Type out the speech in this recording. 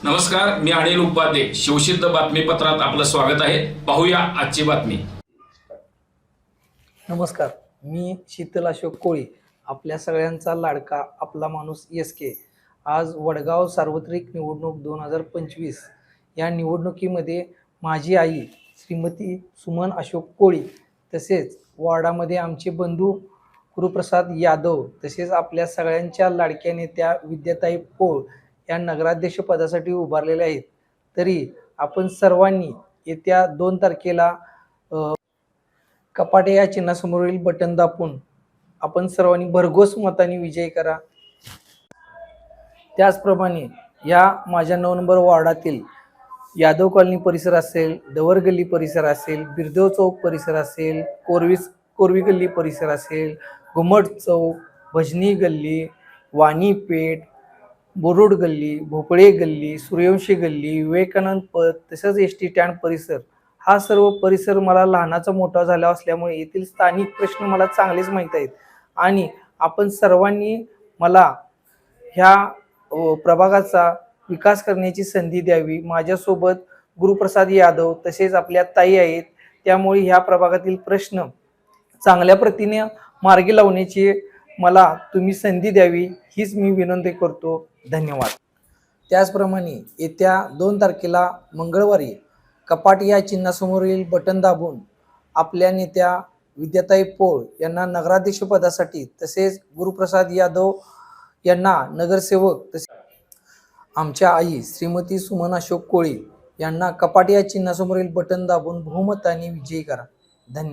नमस्कार मी अनिल उपाध्ये. शिवसिद्ध बातमीपत्रात आपलं स्वागत आहे. पाहूया आजची बातमी. नमस्कार मी शीतल अशोक कोळी. आपल्या सगळ्यांचा लाडका आपला माणूस एस के. आज वडगाव सार्वत्रिक निवडणूक दोन हजार पंचवीस. या निवडणुकीमध्ये माझी आई श्रीमती सुमन अशोक कोळी तसेच वॉर्डामध्ये आमचे बंधू गुरुप्रसाद यादव तसेच आपल्या सगळ्यांच्या लाडक्या नेत्या विद्याताई पोळ या नगराध्यक्ष पदासाठी उभारलेल्या आहेत. तरी आपण सर्वांनी येत्या दोन तारखेला कपाटे या चिन्हासमोरील बटन दाबून. आपण सर्वांनी भरघोस मताने विजय करा. त्याचप्रमाणे या माझ्या नऊ नंबर वॉर्डातील यादव कॉलनी परिसर असेल डवर गल्ली परिसर असेल बिरदेव चौक परिसर असेल कोरवीस कोरवी गल्ली परिसर असेल घुमट चौक भजनी गल्ली वाणी पेठ बोरुड गल्ली भोपळे गल्ली सूर्यवंशी गल्ली विवेकानंद पथ तसंच एस टी स्टँड परिसर हा सर्व परिसर मला लहानाचा मोठा झाला असल्यामुळे येथील स्थानिक प्रश्न मला चांगलेच माहीत आहेत. आणि आपण सर्वांनी मला ह्या प्रभागाचा विकास करण्याची संधी द्यावी. माझ्यासोबत गुरुप्रसाद यादव तसेच आपल्या ताई आहेत. त्यामुळे ह्या प्रभागातील प्रश्न चांगल्या प्रतीने मार्गी लावण्याची मला तुम्ही संधी द्यावी हीच मी विनंती करतो. धन्यवाद. त्याचप्रमाणे येत्या दोन तारखेला मंगळवारी कपाट या चिन्हासमोरील बटन दाबून आपल्या नेत्या विद्याताई पोळ यांना नगराध्यक्ष पदासाठी तसेच गुरुप्रसाद यादव यांना नगरसेवक तसे आमच्या आई श्रीमती सुमन अशोक कोळी यांना कपाट या चिन्हासमोरील बटन दाबून बहुमताने विजयी करा. धन्यवाद